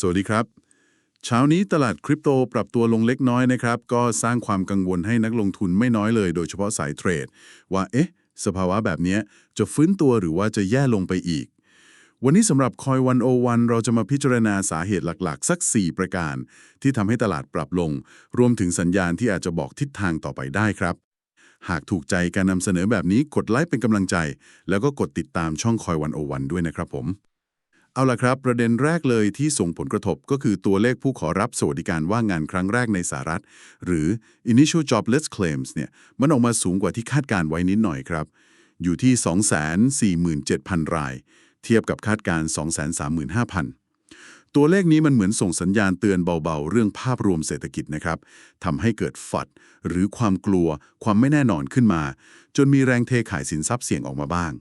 สวัสดีครับ เช้านี้ตลาดคริปโตปรับตัวลงเล็กน้อยนะครับ ก็สร้างความกังวลให้นักลงทุนไม่น้อยเลย โดยเฉพาะสายเทรด ว่าเอ๊ะ สภาวะแบบนี้จะฟื้นตัวหรือว่าจะแย่ลงไปอีก วันนี้สำหรับคอยวันโอวันเราจะมาพิจารณาสาเหตุหลักๆ สัก 4 ประการ ที่ทำให้ตลาดปรับลง รวมถึงสัญญาณที่อาจจะบอกทิศทางต่อไปได้ครับหากถูกใจการนำเสนอแบบนี้กดไลค์เป็นกำลังใจ แล้วก็กดติดตามช่องคอยวันโอวันด้วยนะครับผม เอาล่ะครับ ประเด็นแรกเลยที่ส่งผลกระทบก็คือตัวเลขผู้ขอรับสวัสดิการว่างงานครั้งแรกในสหรัฐ หรือ initial jobless claims เนี่ยมันออกมาสูงกว่าที่คาดการไว้นิดหน่อยครับ อยู่ที่ 247,000 ราย เทียบกับคาดการ 235,000 ตัวเลขนี้มันเหมือนส่งสัญญาณเตือนเบาๆ เรื่องภาพรวมเศรษฐกิจนะครับทำให้เกิดฝัด หรือความกลัว ความไม่แน่นอนขึ้นมา จนมีแรงเทขายสินทรัพย์เสี่ยงออกมาบ้าง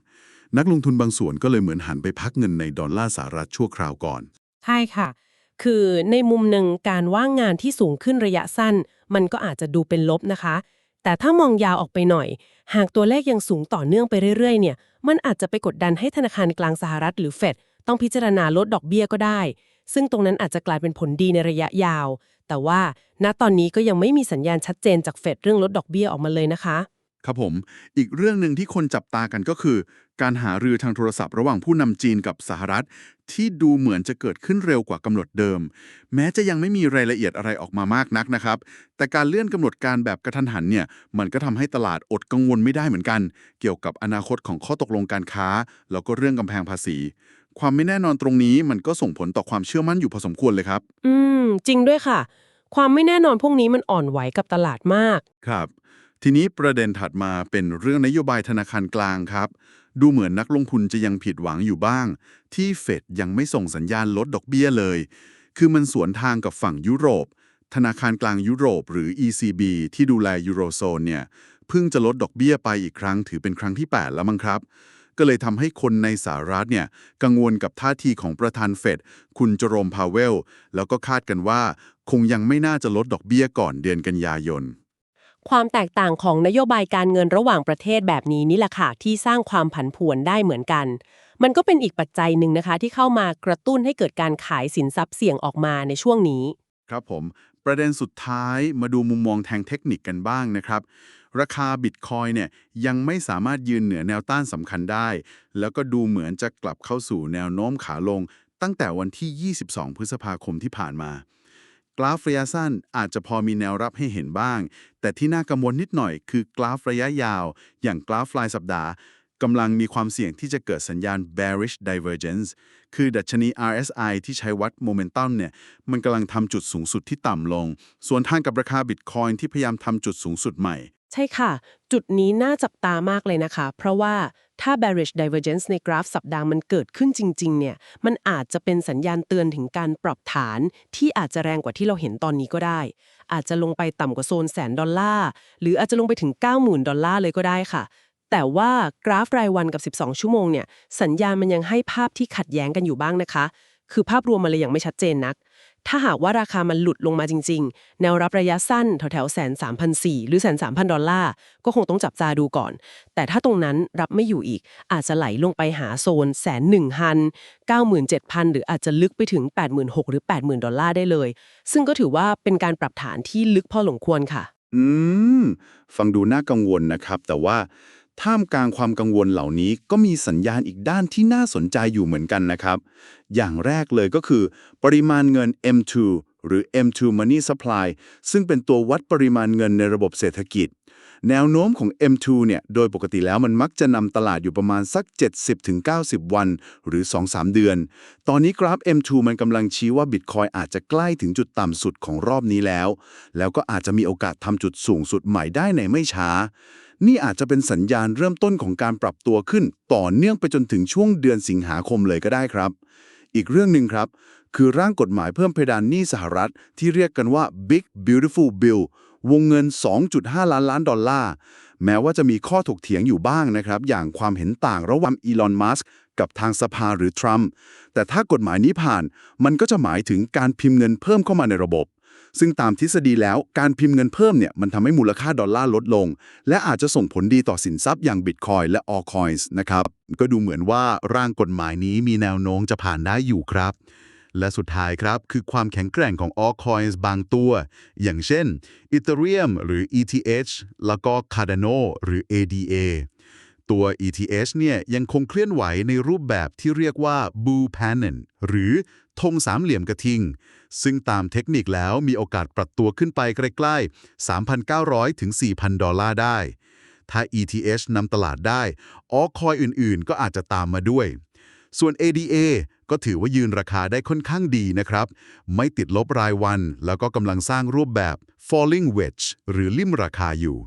นักลงทุนบางส่วนก็เลยเหมือนหันไปพักเงินในดอลลาร์สหรัฐชั่วคราวก่อน ใช่ค่ะ คือในมุมหนึ่งการว่างงานที่สูงขึ้นระยะสั้น มันก็อาจจะดูเป็นลบนะคะ แต่ถ้ามองยาวออกไปหน่อย หากตัวเลขยังสูงต่อเนื่องไปเรื่อยๆ เนี่ย มันอาจจะไปกดดันให้ธนาคารกลางสหรัฐหรือเฟดต้องพิจารณาลดดอกเบี้ยก็ได้ ซึ่งตรงนั้นอาจจะกลายเป็นผลดีในระยะยาว แต่ว่าณตอนนี้ก็ยังไม่มีสัญญาณชัดเจนจากเฟดเรื่องลดดอกเบี้ยออกมาเลยนะคะ ครับผม อีกเรื่องหนึ่งที่คนจับตากันก็คือ การหารือทางโทรศัพท์ระหว่างผู้นำจีนกับสหรัฐ ที่ดูเหมือนจะเกิดขึ้นเร็วกว่ากำหนดเดิม แม้จะยังไม่มีรายละเอียดอะไรออกมามากนักนะครับ แต่การเลื่อนกำหนดการแบบกระทันหันเนี่ยมันก็ทำให้ตลาดอดกังวลไม่ได้เหมือนกัน เกี่ยวกับอนาคตของข้อตกลงการค้า แล้วก็เรื่องกำแพงภาษีความไม่แน่นอนตรงนี้มันก็ส่งผลต่อความเชื่อมั่นอยู่พอสมควรเลยครับ อืม จริงด้วยค่ะ ความไม่แน่นอนพวกนี้มันอ่อนไหวกับตลาดมาก ครับ ทีนี้ประเด็นถัดมาเป็นเรื่องนโยบายธนาคารกลางครับ ดูเหมือนนักลงทุนจะยังผิดหวังอยู่บ้าง ที่เฟดยังไม่ส่งสัญญาณลดดอกเบี้ยเลย คือมันสวนทางกับฝั่งยุโรป ธนาคารกลางยุโรปหรือ ECB ที่ดูแลยูโรโซนเนี่ยเพิ่งจะลดดอกเบี้ยไปอีกครั้งถือเป็นครั้งที่ 8 แล้วมั้งครับ ก็เลยทำให้คนในสหรัฐเนี่ยกังวลกับท่าทีของประธานเฟดคุณเจอโรมพาเวล แล้วก็คาดกันว่า คงยังไม่น่าจะลดดอกเบี้ยก่อนเดือนกันยายน ความแตกต่างของนโยบายการเงินระหว่างประเทศแบบนี้นี่แหละค่ะที่สร้างความผันผวนได้เหมือนกัน มันก็เป็นอีกปัจจัยหนึ่งนะคะ ที่เข้ามากระตุ้นให้เกิดการขายสินทรัพย์เสี่ยงออกมาในช่วงนี้ ครับผม ประเด็นสุดท้ายมาดูมุมมองทางเทคนิคกันบ้างนะครับ ราคาบิตคอยเนี่ยยังไม่สามารถยืนเหนือแนวต้านสำคัญได้ แล้วก็ดูเหมือนจะกลับเข้าสู่แนวโน้มขาลง ตั้งแต่วันที่ 22 พฤษภาคมที่ผ่านมา กราฟระยะสั้นอาจจะพอมีแนวรับให้เห็นบ้าง แต่ที่น่ากังวลนิดหน่อยคือกราฟระยะยาว อย่างกราฟรายสัปดาห์กำลังมีความเสี่ยงที่จะเกิดสัญญาณ bearish divergence คือดัชนี RSI ที่ใช้วัดโมเมนตัมเนี่ย มันกำลังทำจุดสูงสุดที่ต่ำลง ส่วนทางกับราคาบิตคอยน์ที่พยายามทำจุดสูงสุดใหม่ ใช่ค่ะ จุดนี้น่าจับตามากเลยนะคะ เพราะว่าถ้า bearish divergence ในกราฟสัปดาห์มันเกิดขึ้นจริง ๆ เนี่ย มันอาจจะเป็นสัญญาณเตือนถึงการปรับฐานที่อาจจะแรงกว่าที่เราเห็นตอนนี้ก็ได้ อาจจะลงไปต่ำกว่าโซนแสนดอลลาร์ หรืออาจจะลงไปถึง 90,000 ดอลลาร์เลยก็ได้ค่ะ แต่ว่ากราฟรายวันกับ 12 ชั่วโมงเนี่ย สัญญาณมันยังให้ภาพที่ขัดแย้งกันอยู่บ้างนะคะ คือภาพรวมมันเลยยังไม่ชัดเจนนัก ถ้าหากว่าราคามันหลุดลงมาจริง ๆ แนวรับระยะสั้นแถวๆแสนสามพันสี่หรือแสนสามพันดอลลาร์ก็คงต้องจับตาดูก่อน แต่ถ้าตรงนั้นรับไม่อยู่อีก อาจจะไหลลงไปหาโซนแสนหนึ่งพันเก้าหมื่นเจ็ดพันหรืออาจจะลึกไปถึง8 6 0 0 0หรือ 80,000 ดอลลาร์ได้เลย ซึ่งก็ถือว่าเป็นการปรับฐานที่ลึกพอสมควรค่ะ อืม ฟังดูน่ากังวลนะครับ แต่ว่า ท่ามกลางความกังวลเหล่านี้ก็มีสัญญาณอีกด้านที่น่าสนใจอยู่เหมือนกันนะครับ อย่างแรกเลยก็คือ ปริมาณเงิน M2 หรือ M2 Money Supply ซึ่งเป็นตัววัดปริมาณเงินในระบบเศรษฐกิจ แนวโน้มของ M2 เนี่ย โดยปกติแล้วมันมักจะนำตลาดอยู่ประมาณสัก 70-90 วัน หรือ 2-3 เดือน ตอนนี้กราฟ M2 มันกำลังชี้ว่า Bitcoin อาจจะใกล้ถึงจุดต่ำสุดของรอบนี้แล้ว แล้วก็อาจจะมีโอกาสทำจุดสูงสุดใหม่ได้ในไม่ช้า นี่อาจจะเป็นสัญญาณเริ่มต้นของการปรับตัวขึ้น ต่อเนื่องไปจนถึงช่วงเดือนสิงหาคมเลยก็ได้ครับ อีกเรื่องหนึ่งครับ คือร่างกฎหมายเพิ่มเพดานหนี้สหรัฐ ที่เรียกกันว่า Big Beautiful Bill วงเงิน 2.5 ล้านล้านดอลลาร์ แม้ว่าจะมีข้อถกเถียงอยู่บ้างนะครับ อย่างความเห็นต่างระหว่างอีลอน มัสก์กับทางสภาหรือทรัมป์ แต่ถ้ากฎหมายนี้ผ่าน มันก็จะหมายถึงการพิมพ์เงินเพิ่มเข้ามาในระบบ ซึ่งตามทฤษฎีแล้วการพิมพ์เงินเพิ่มเนี่ยมันทำให้มูลค่าดอลลาร์ลดลง และอาจจะส่งผลดีต่อสินทรัพย์อย่างบิตคอยและ Altcoins นะครับ ก็ดูเหมือนว่าร่างกฎหมายนี้มีแนวโน้มจะผ่านได้อยู่ครับ และสุดท้ายครับคือความแข็งแกร่งของ altcoins บางตัว อย่างเช่น Ethereum หรือ ETH แล้วก็ Cardano หรือ ADA ตัว ETH เนี่ยยังคงเคลื่อนไหวในรูปแบบที่เรียกว่า bull pennant หรือ ธงสามเหลี่ยมกระทิง ซึ่งตามเทคนิคแล้วมีโอกาสปรับตัวขึ้นไปใกล้ๆ 3,900 ถึง 4,000 ดอลลาร์ได้ ถ้า ETH นำตลาดได้ altcoin อื่นๆ ก็อาจจะตามมาด้วย ส่วน ADA ก็ถือว่ายืนราคาได้ค่อนข้างดีนะครับ ไม่ติดลบรายวัน แล้วก็กำลังสร้างรูปแบบ falling wedge หรือลิ่มราคาอยู่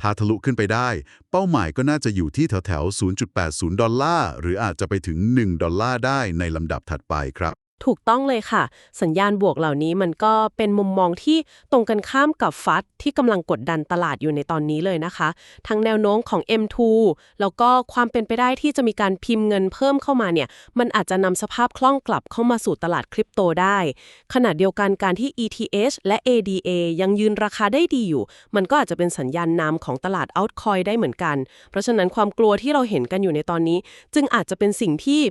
ถ้าทะลุขึ้นไปได้ เป้าหมายก็น่าจะอยู่ที่แถวๆ0.80 ดอลลาร์ หรืออาจจะไปถึง 1 ดอลลาร์ได้ในลำดับถัดไปครับ ถูกต้องเลยค่ะ สัญญาณบวกเหล่านี้มันก็เป็นมุมมองที่ตรงกันข้ามกับฟัดที่กำลังกดดันตลาดอยู่ในตอนนี้เลยนะคะ ทั้งแนวโน้มของ M2 แล้วก็ความเป็นไปได้ที่จะมีการพิมพ์เงินเพิ่มเข้ามาเนี่ย มันอาจจะนำสภาพคล่องกลับเข้ามาสู่ตลาดคริปโตได้ ขณะเดียวกันการที่ ETH และ ADA ยังยืนราคาได้ดีอยู่ มันก็อาจจะเป็นสัญญาณนำของตลาด altcoin ได้เหมือนกัน เพราะฉะนั้นความกลัวที่เราเห็นกันอยู่ในตอนนี้ จึงอาจจะเป็นสิ่งที่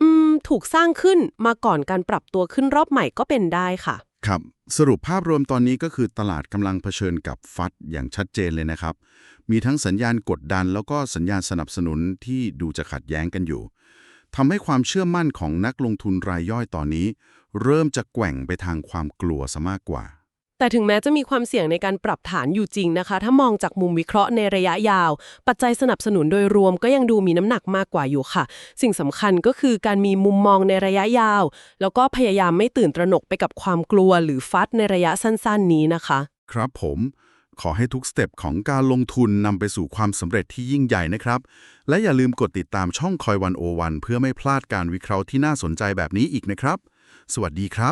อืม ถูกสร้างขึ้นมาก่อนการปรับตัวขึ้นรอบใหม่ก็เป็นได้ค่ะ ครับ สรุปภาพรวมตอนนี้ก็คือตลาดกำลังเผชิญกับฟัดอย่างชัดเจนเลยนะครับ มีทั้งสัญญาณกดดัน แล้วก็สัญญาณสนับสนุนที่ดูจะขัดแย้งกันอยู่ทำให้ความเชื่อมั่นของนักลงทุนรายย่อยตอนนี้ เริ่มจะแกว่งไปทางความกลัวซะมากกว่า แต่ถึงแม้จะมีความเสี่ยงในการปรับฐานอยู่จริงนะคะ ถ้ามองจากมุมวิเคราะห์ในระยะยาว ปัจจัยสนับสนุนโดยรวมก็ยังดูมีน้ำหนักมากกว่าอยู่ค่ะ สิ่งสำคัญก็คือการมีมุมมองในระยะยาว แล้วก็พยายามไม่ตื่นตระหนกไปกับความกลัวหรือฟัดในระยะสั้นๆ นี้นะคะ ครับผมขอให้ทุกสเต็ปของการลงทุนนำไปสู่ความสำเร็จที่ยิ่งใหญ่นะครับ และอย่าลืมกดติดตามช่องคอยวันโอวันเพื่อไม่พลาดการวิเคราะห์ที่น่าสนใจแบบนี้อีกนะครับ สวัสดีครับ